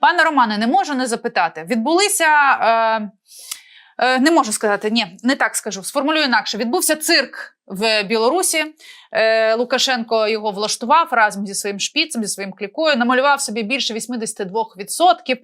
Пане Романе, не можу не запитати. Відбулися. Е, е, не можу сказати, ні, не так скажу. Сформулюю інакше. Відбувся цирк в Білорусі. Е, Лукашенко його влаштував разом зі своїм шпіцем, зі своїм клікою, намалював собі більше 82%.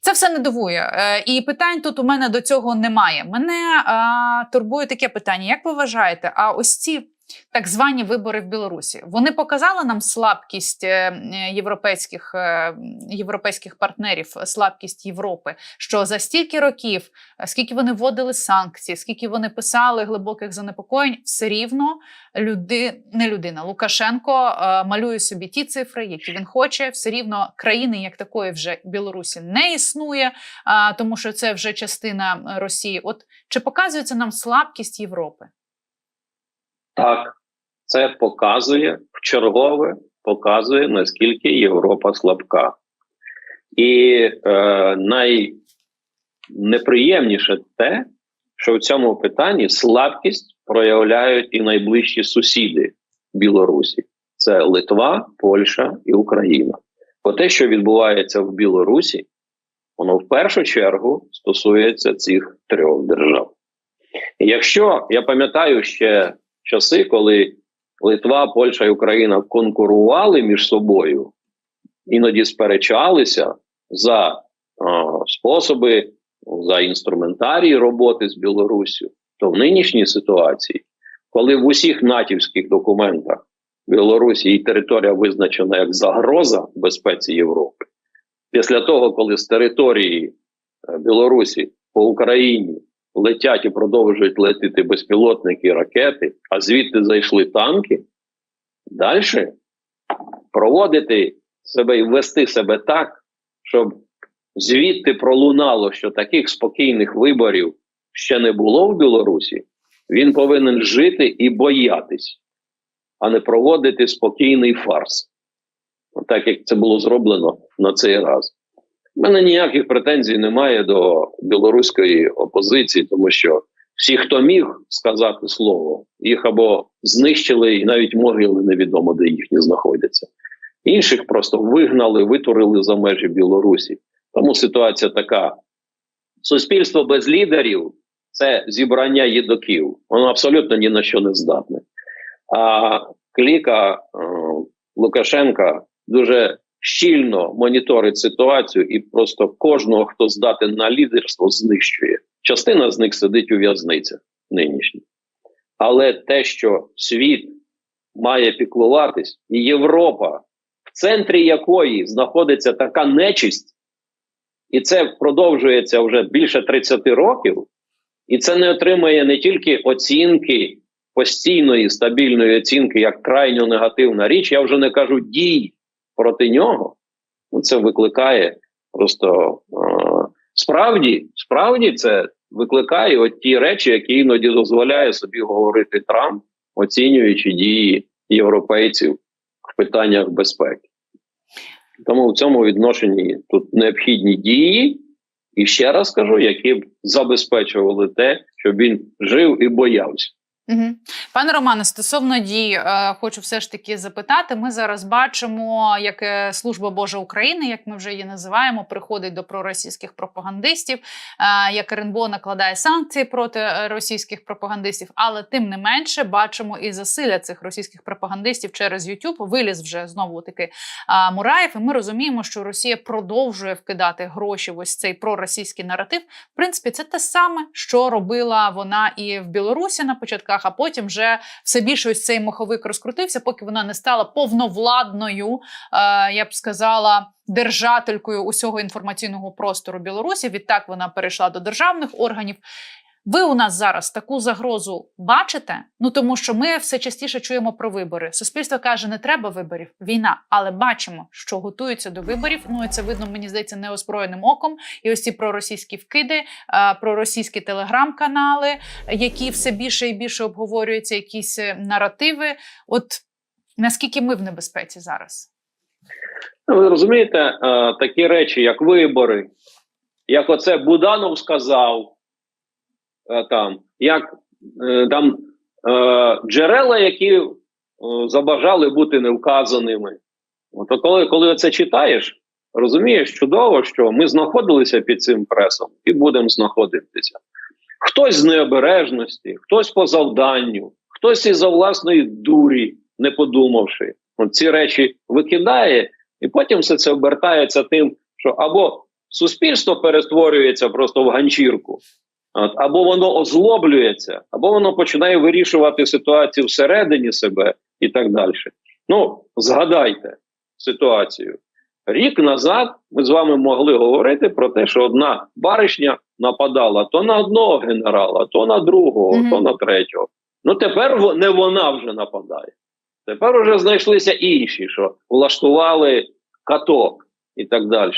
Це все не дивує. Е, і питань тут у мене до цього немає. Мене а, турбує таке питання: як ви вважаєте, а ось ці так звані вибори в Білорусі вони показали нам слабкість е, європейських, е, європейських партнерів, слабкість Європи, що за стільки років, е, скільки вони вводили санкції, скільки вони писали глибоких занепокоєнь, все рівно люди, не людина, Лукашенко малює собі ті цифри, які він хоче. Все рівно країни як такої вже Білорусі не існує, тому що це вже частина Росії. От чи показується нам слабкість Європи? Так, це показує вчергове, показує наскільки Європа слабка. І е, найнеприємніше те, що в цьому питанні слабкість проявляють і найближчі сусіди Білорусі: це Литва, Польща і Україна. Бо те, що відбувається в Білорусі, воно в першу чергу стосується цих трьох держав. І якщо я пам'ятаю ще часи, коли Литва, Польща і Україна конкурували між собою, іноді сперечалися за а, способи, за інструментарій роботи з Білоруссю, то в нинішній ситуації, коли в усіх натівських документах Білорусі і територія визначена як загроза безпеці Європи, після того, коли з території е, Білорусі по Україні летять і продовжують летіти безпілотники ракети, а звідти зайшли танки. Далі проводити себе і вести себе так, щоб звідти пролунало, що таких спокійних виборів ще не було в Білорусі, він повинен жити і боятись, а не проводити спокійний фарс. Так як це було зроблено на цей раз. У мене ніяких претензій немає до білоруської опозиції, тому що всі, хто міг сказати слово, їх або знищили, і навіть могили невідомо, де їхні знаходяться. Інших просто вигнали, витурили за межі Білорусі. Тому ситуація така: суспільство без лідерів це зібрання їдоків. Воно абсолютно ні на що не здатне. А кліка е, Лукашенка дуже щільно моніторить ситуацію і просто кожного, хто здатен на лідерство, знищує. Частина з них сидить у в'язницях нинішніх. Але те, що світ має піклуватись, і Європа, в центрі якої знаходиться така нечисть, і це продовжується вже більше 30 років, і це не отримує не тільки оцінки постійної стабільної оцінки як крайньо негативна річ, я вже не кажу дій проти нього, ну, це викликає просто е, справді, справді це викликає от ті речі, які іноді дозволяє собі говорити Трамп, оцінюючи дії європейців в питаннях безпеки. Тому в цьому відношенні тут необхідні дії, і ще раз кажу, які б забезпечували те, щоб він жив і боявся. Угу. Пане Романе, стосовно дій, е, хочу все ж таки запитати. Ми зараз бачимо, як е, служба Божа України, як ми вже її називаємо, приходить до проросійських пропагандистів, е, як РНБО накладає санкції проти російських пропагандистів, але тим не менше бачимо і засилля цих російських пропагандистів через YouTube. Виліз вже знову таки Мураєв. І ми розуміємо, що Росія продовжує вкидати гроші в ось цей проросійський наратив. В принципі, це те саме, що робила вона і в Білорусі на початках а потім вже все більше ось цей маховик розкрутився, поки вона не стала повновладною, е, я б сказала, держателькою усього інформаційного простору Білорусі. Відтак вона перейшла до державних органів. Ви у нас зараз таку загрозу бачите? Ну тому що ми все частіше чуємо про вибори. Суспільство каже, не треба виборів, війна, але бачимо, що готуються до виборів. Ну і це видно, мені здається, неозброєним оком. І ось ці проросійські вкиди, е, проросійські телеграм-канали, які все більше і більше обговорюються, якісь е, наративи. От наскільки ми в небезпеці зараз? Ну, Ви розумієте, е, такі речі, як вибори, як оце Буданов сказав. Е, там, як е, там е, джерела, які забажали бути невказаними. От коли коли це читаєш, розумієш чудово, що ми знаходилися під цим пресом і будемо знаходитися. Хтось з необережності, хтось по завданню, хтось із за власної дурі, не подумавши, от ці речі викидає, і потім все це обертається тим, що або суспільство перетворюється просто в ганчірку, от, або воно озлоблюється, або воно починає вирішувати ситуацію всередині себе і так далі. Ну, згадайте ситуацію. Рік назад ми з вами могли говорити про те, що одна баришня нападала то на одного генерала, то на другого, Мгм. то на третього. Ну тепер не вона вже нападає. Тепер вже знайшлися інші, що влаштували каток і так далі.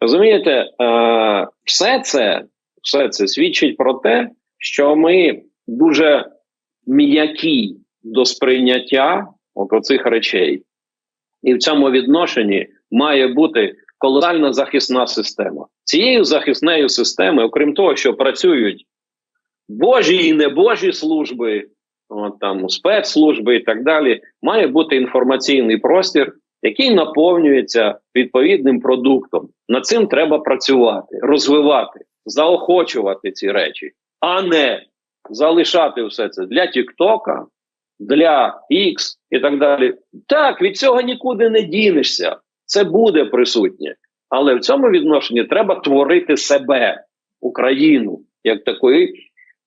Розумієте, е, все це, все це свідчить про те, що ми дуже м'які до сприйняття от оцих речей. І в цьому відношенні має бути колосальна захисна система. Цією захисною системою, окрім того, що працюють божі і небожі служби, от, там, спецслужби і так далі, має бути інформаційний простір, який наповнюється відповідним продуктом. Над цим треба працювати, розвивати, заохочувати ці речі, а не залишати все це для Тіктока, для X і так далі. Так, від цього нікуди не дінешся. Це буде присутнє. Але в цьому відношенні треба творити себе, Україну, як такої.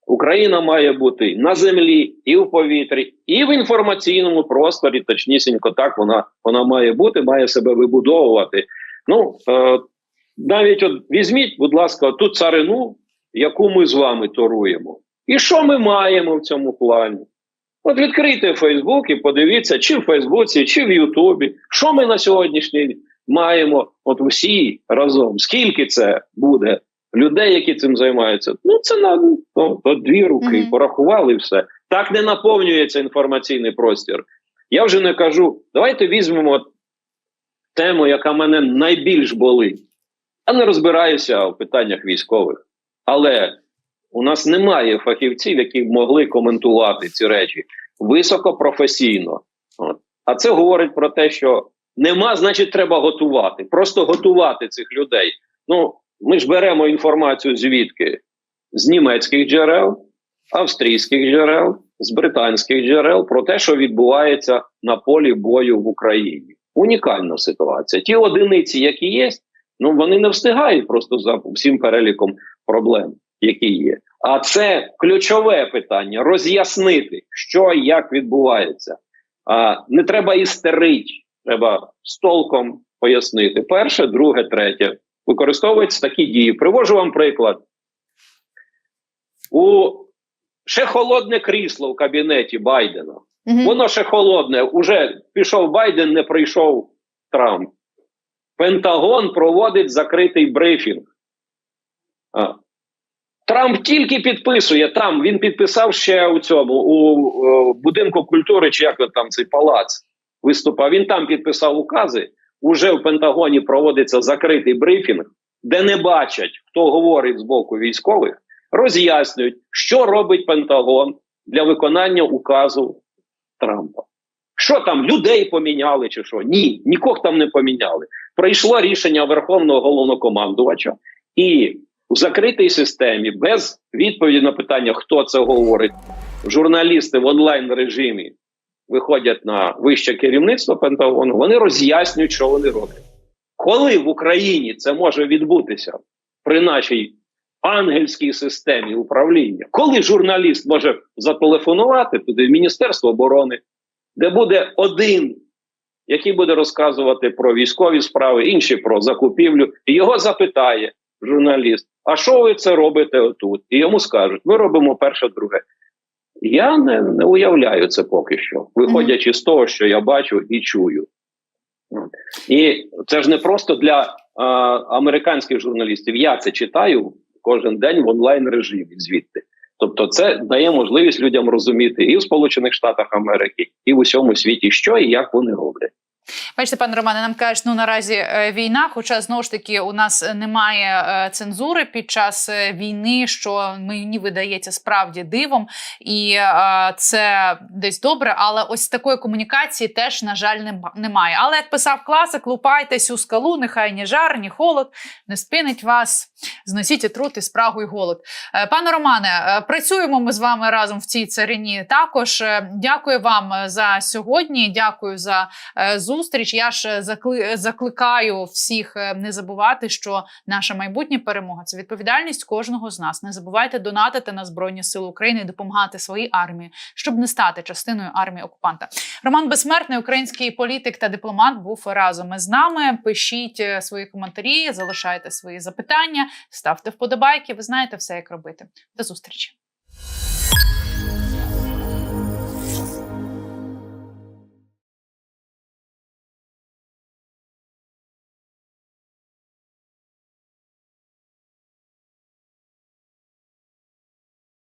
Україна має бути на землі, і в повітрі, і в інформаційному просторі. Точнісінько так вона, вона має бути, має себе вибудовувати. Ну е, навіть от візьміть, будь ласка, ту царину, яку ми з вами торуємо. І що ми маємо в цьому плані? От відкрийте Фейсбук і подивіться, чи в Фейсбуці, чи в Ютубі, що ми на сьогоднішній день маємо, от всі разом. Скільки це буде людей, які цим займаються? Ну це на ну, то дві руки, Мгм. порахували все. Так не наповнюється інформаційний простір. Я вже не кажу. Давайте візьмемо тему, яка мене найбільш болить. Я не розбираюся в питаннях військових, але у нас немає фахівців, які могли коментувати ці речі високопрофесійно. А це говорить про те, що нема, значить, треба готувати. Просто готувати цих людей. Ну, ми ж беремо інформацію звідки? З німецьких джерел, австрійських джерел, з британських джерел про те, що відбувається на полі бою в Україні. Унікальна ситуація. Ті одиниці, які є, ну вони не встигають просто за всім переліком проблем, які є. А це ключове питання роз'яснити, що і як відбувається. А, не треба істерити, треба з толком пояснити. Перше, друге, третє. Використовуються такі дії. Привожу вам приклад. У ще холодне крісло в кабінеті Байдена. Мгм. Воно ще холодне. Уже пішов Байден, не прийшов Трамп. Пентагон проводить закритий брифінг. Трамп тільки підписує там. Він підписав ще у цьому у, е, будинку культури, чи як там цей палац виступав. Він там підписав укази. Уже в Пентагоні проводиться закритий брифінг, де не бачать, хто говорить з боку військових, роз'яснюють, що робить Пентагон для виконання указу Трампа. Що там людей поміняли, чи що? Ні, нікого там не поміняли. Прийшло рішення Верховного головнокомандувача, і в закритій системі без відповіді на питання, хто це говорить, журналісти в онлайн режимі виходять на вище керівництво Пентагону. Вони роз'яснюють, що вони роблять. Коли в Україні це може відбутися при нашій ангельській системі управління, коли журналіст може зателефонувати туди в Міністерство оборони, де буде один, який буде розказувати про військові справи, інші про закупівлю, і його запитає журналіст: а що ви це робите отут? І йому скажуть: ми робимо перше, друге. Я не, не уявляю це поки що, виходячи з того, що я бачу і чую. І це ж не просто для а, американських журналістів. Я це читаю кожен день в онлайн режимі звідти. Тобто, це дає можливість людям розуміти і в Сполучених Штатах Америки, і в усьому світі, що і як вони роблять. Бачите, пане Романе, нам кажуть, ну наразі е, війна, хоча знову ж таки у нас немає е, цензури під час е, війни, що мені видається справді дивом, і це десь добре. Але ось такої комунікації теж, на жаль, немає. Але як писав класик, лупайтесь у скалу, нехай ні жар, ні холод не спинить вас. Зносіть труд, спрагу, і голод. Пане Романе, працюємо ми з вами разом в цій царині. Також дякую вам за сьогодні. Дякую за е, зустріч. Я ж е, закли- закликаю всіх е, не забувати, що наша майбутня перемога це відповідальність кожного з нас. Не забувайте донатити на Збройні Сили України і допомагати своїй армії, щоб не стати частиною армії окупанта. Роман Безсмертний, український політик та дипломат, був разом із нами. Пишіть е, свої коментарі, залишайте свої запитання, ставте вподобайки. Ви знаєте все, як робити. До зустрічі.